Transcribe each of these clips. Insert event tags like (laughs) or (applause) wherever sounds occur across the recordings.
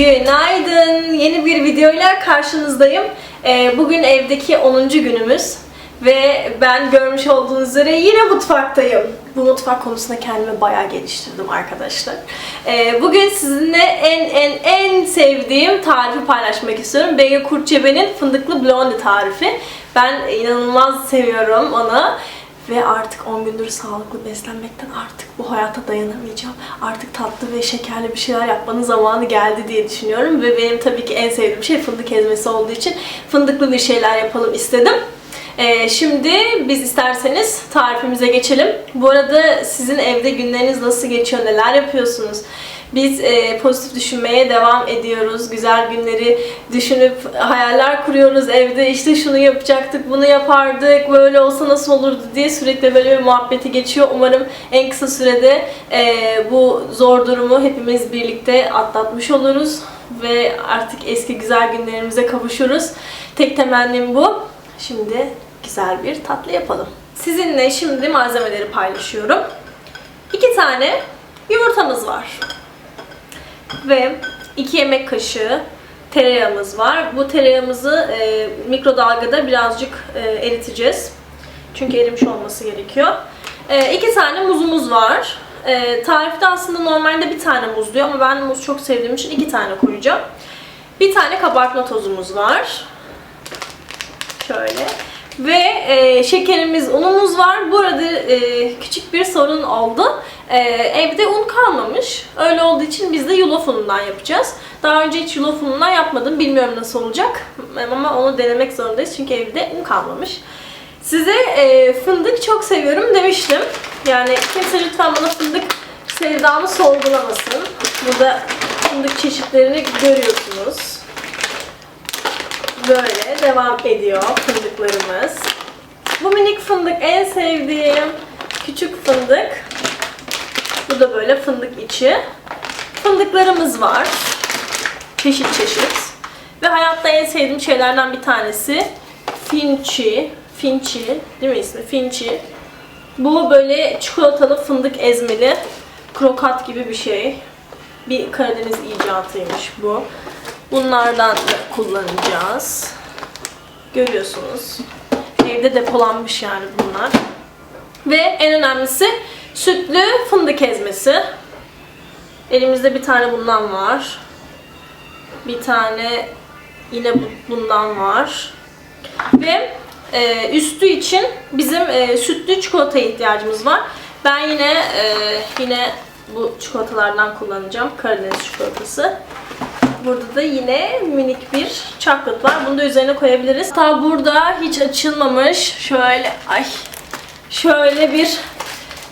Günaydın. Yeni bir videoyla karşınızdayım. Ee, bugün evdeki 10. günümüz. Ve ben görmüş olduğunuz üzere yine mutfaktayım. Bu mutfak konusunda kendimi bayağı geliştirdim arkadaşlar. Ee, bugün sizinle en en en sevdiğim tarifi paylaşmak istiyorum. Bege Kurtçebe'nin fındıklı blondie tarifi. Ben inanılmaz seviyorum onu. Ve artık 10 gündür sağlıklı beslenmekten artık bu hayata dayanamayacağım. Artık tatlı ve şekerli bir şeyler yapmanın zamanı geldi diye düşünüyorum. Ve benim tabii ki en sevdiğim şey fındık ezmesi olduğu için fındıklı bir şeyler yapalım istedim. Ee, şimdi biz isterseniz tarifimize geçelim. Bu arada sizin evde günleriniz nasıl geçiyor, neler yapıyorsunuz? Biz e, pozitif düşünmeye devam ediyoruz. Güzel günleri düşünüp hayaller kuruyoruz evde. İşte şunu yapacaktık, bunu yapardık, böyle olsa nasıl olurdu diye sürekli böyle bir muhabbeti geçiyor. Umarım en kısa sürede e, bu zor durumu hepimiz birlikte atlatmış oluruz ve artık eski güzel günlerimize kavuşuruz. Tek temennim bu. Şimdi güzel bir tatlı yapalım. Sizinle şimdi malzemeleri paylaşıyorum. İki tane yumurtamız var ve 2 yemek kaşığı tereyağımız var. Bu tereyağımızı e, mikrodalgada birazcık e, eriteceğiz. Çünkü erimiş olması gerekiyor. E, tane muzumuz var. E, tarifte aslında normalde bir tane muz diyor ama ben muz çok sevdiğim için iki tane koyacağım. Bir tane kabartma tozumuz var. Şöyle. Ve e, şekerimiz, unumuz var. Burada e, küçük bir sorun oldu. E, evde un kalmamış. Öyle olduğu için biz de yulaf unundan yapacağız. Daha önce hiç yulaf unundan yapmadım. Bilmiyorum nasıl olacak. Ama onu denemek zorundayız çünkü evde un kalmamış. Size e, fındık çok seviyorum demiştim. Yani kimse lütfen bana fındık sevdamı sorgulamasın. Burada fındık çeşitlerini görüyorsunuz. Böyle devam ediyor fındıklarımız. Bu minik fındık en sevdiğim küçük fındık. Bu da böyle fındık içi. Fındıklarımız var. Çeşit çeşit. Ve hayatta en sevdiğim şeylerden bir tanesi finçi. Finçi, değil mi ismi? Finçi. Bu böyle çikolatalı fındık ezmeli krokat gibi bir şey. Bir Karadeniz icatıymış bu. Bunlardan da kullanacağız. Görüyorsunuz. Evde depolanmış yani bunlar. Ve en önemlisi sütlü fındık ezmesi. Elimizde bir tane bundan var. Bir tane yine bu- bundan var. Ve e, üstü için bizim e, sütlü çikolataya ihtiyacımız var. Ben yine e, yine bu çikolatalardan kullanacağım. Karadeniz çikolatası. Burada da yine minik bir chocolate var. Bunu da üzerine koyabiliriz. Hatta burada hiç açılmamış şöyle ay şöyle bir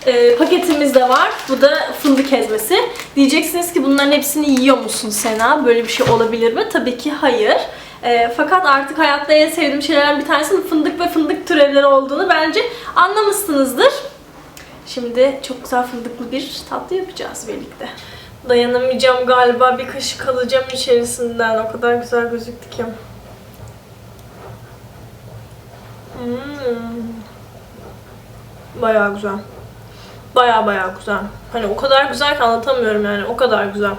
e, paketimiz de var. Bu da fındık ezmesi. Diyeceksiniz ki bunların hepsini yiyor musun Sena? Böyle bir şey olabilir mi? Tabii ki hayır. E, fakat artık hayatta en sevdiğim şeylerden bir tanesinin fındık ve fındık türevleri olduğunu bence anlamışsınızdır. Şimdi çok güzel fındıklı bir tatlı yapacağız birlikte. Dayanamayacağım galiba bir kaşık alacağım içerisinden. O kadar güzel gözüktü ki. Hmm. Bayağı güzel. Bayağı bayağı güzel. Hani o kadar güzel ki anlatamıyorum yani. O kadar güzel.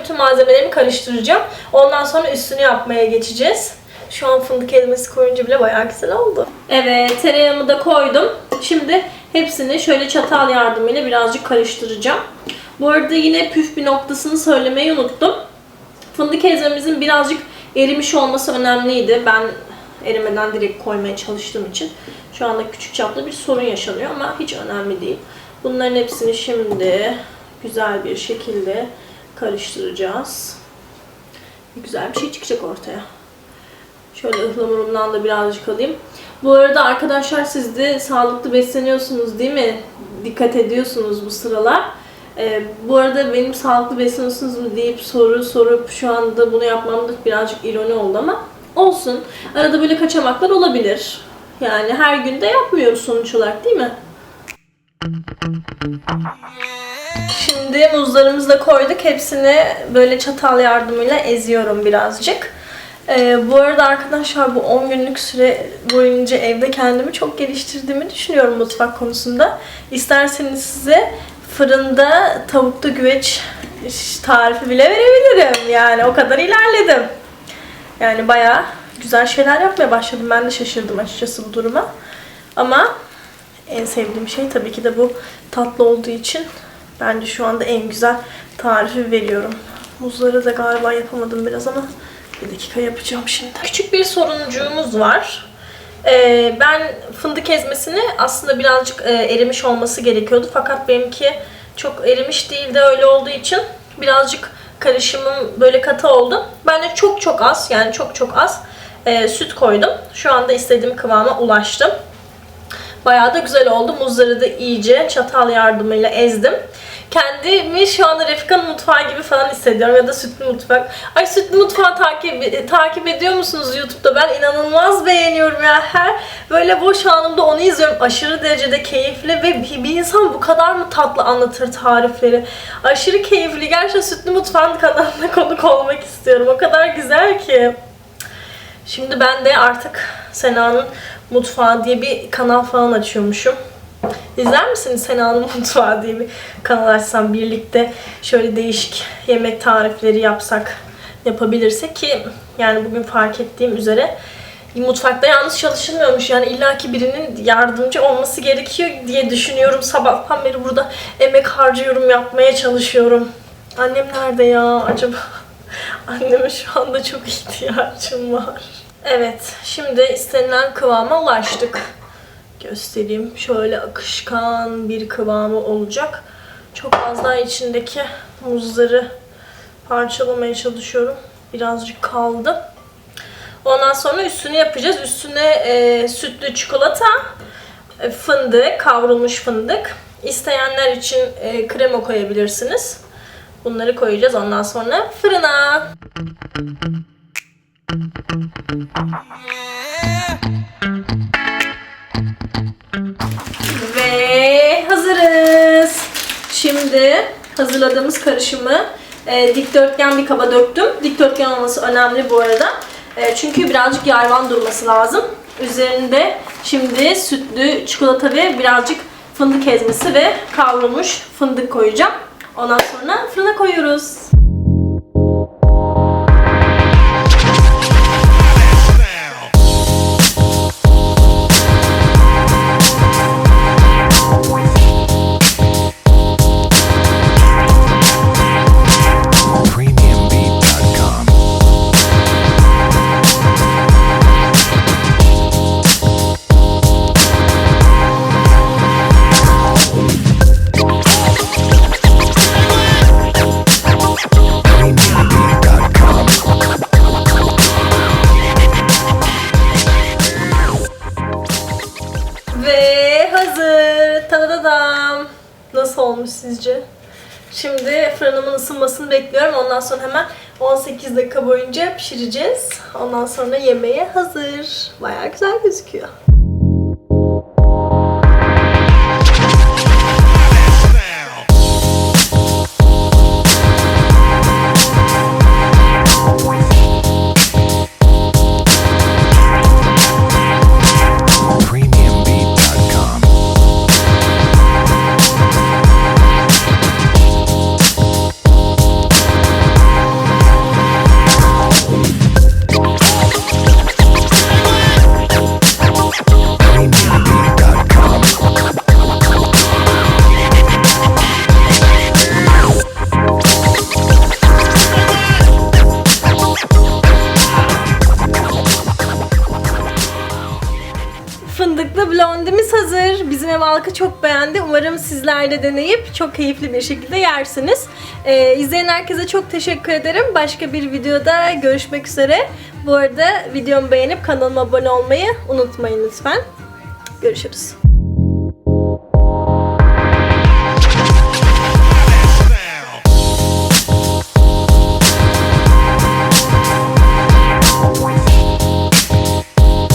Bütün malzemelerimi karıştıracağım. Ondan sonra üstünü yapmaya geçeceğiz. Şu an fındık ezmesi koyunca bile bayağı güzel oldu. Evet, tereyağımı da koydum. Şimdi hepsini şöyle çatal yardımıyla birazcık karıştıracağım. Bu arada yine püf bir noktasını söylemeyi unuttum. Fındık ezmemizin birazcık erimiş olması önemliydi. Ben erimeden direkt koymaya çalıştığım için şu anda küçük çaplı bir sorun yaşanıyor ama hiç önemli değil. Bunların hepsini şimdi güzel bir şekilde karıştıracağız. Güzel bir şey çıkacak ortaya. Şöyle ıhlamurumdan da birazcık alayım. Bu arada arkadaşlar siz de sağlıklı besleniyorsunuz değil mi? Dikkat ediyorsunuz bu sıralar. Ee, bu arada benim sağlıklı besleniyorsunuz mu deyip soru sorup şu anda bunu yapmam da birazcık ironi oldu ama olsun. Arada böyle kaçamaklar olabilir. Yani her gün de yapmıyoruz sonuç olarak değil mi? Şimdi muzlarımızı da koyduk. Hepsini böyle çatal yardımıyla eziyorum birazcık. Ee, bu arada arkadaşlar bu 10 günlük süre boyunca evde kendimi çok geliştirdiğimi düşünüyorum mutfak konusunda. İsterseniz size fırında tavukta güveç tarifi bile verebilirim. Yani o kadar ilerledim. Yani bayağı güzel şeyler yapmaya başladım. Ben de şaşırdım açıkçası bu duruma. Ama en sevdiğim şey tabii ki de bu tatlı olduğu için bence şu anda en güzel tarifi veriyorum. Muzları da galiba yapamadım biraz ama bir dakika yapacağım şimdi. Küçük bir soruncuğumuz var. Ee, ben fındık ezmesini aslında birazcık e, erimiş olması gerekiyordu. Fakat benimki çok erimiş değil de öyle olduğu için birazcık karışımım böyle katı oldu. Ben de çok çok az yani çok çok az e, süt koydum. Şu anda istediğim kıvama ulaştım. Bayağı da güzel oldu. Muzları da iyice çatal yardımıyla ezdim. Kendimi şu anda Refika'nın mutfağı gibi falan hissediyorum ya da sütlü mutfak. Ay sütlü mutfağı takip takip ediyor musunuz YouTube'da? Ben inanılmaz beğeniyorum ya. Her böyle boş anımda onu izliyorum. Aşırı derecede keyifli ve bir, bir insan bu kadar mı tatlı anlatır tarifleri? Aşırı keyifli. Gerçekten sütlü mutfağın kanalına (laughs) konuk olmak istiyorum. O kadar güzel ki. Şimdi ben de artık Sena'nın Mutfağı diye bir kanal falan açıyormuşum. İzler misiniz Sena'nın (laughs) Mutfağı diye bir kanal açsam birlikte şöyle değişik yemek tarifleri yapsak yapabilirsek ki yani bugün fark ettiğim üzere mutfakta yalnız çalışılmıyormuş. Yani illaki birinin yardımcı olması gerekiyor diye düşünüyorum. Sabahtan beri burada emek harcıyorum, yapmaya çalışıyorum. Annem nerede ya acaba? (laughs) Anneme şu anda çok (laughs) ihtiyacım var. Evet, şimdi istenilen kıvama ulaştık. Göstereyim. Şöyle akışkan bir kıvamı olacak. Çok az daha içindeki muzları parçalamaya çalışıyorum. Birazcık kaldı. Ondan sonra üstünü yapacağız. Üstüne e, sütlü çikolata, e, fındık, kavrulmuş fındık. İsteyenler için e, krema koyabilirsiniz. Bunları koyacağız ondan sonra fırına. Ve hazırız. Şimdi hazırladığımız karışımı e, dikdörtgen bir kaba döktüm. Dikdörtgen olması önemli bu arada. E, çünkü birazcık yayvan durması lazım. Üzerinde şimdi sütlü çikolata ve birazcık fındık ezmesi ve kavrulmuş fındık koyacağım. Ondan sonra fırına koyuyoruz. Olmuş sizce? Şimdi fırınımın ısınmasını bekliyorum. Ondan sonra hemen 18 dakika boyunca pişireceğiz. Ondan sonra yemeğe hazır. Bayağı güzel gözüküyor. Halkı çok beğendi. Umarım sizler de deneyip çok keyifli bir şekilde yersiniz. Ee, izleyen herkese çok teşekkür ederim. Başka bir videoda görüşmek üzere. Bu arada videomu beğenip kanalıma abone olmayı unutmayın lütfen. Görüşürüz.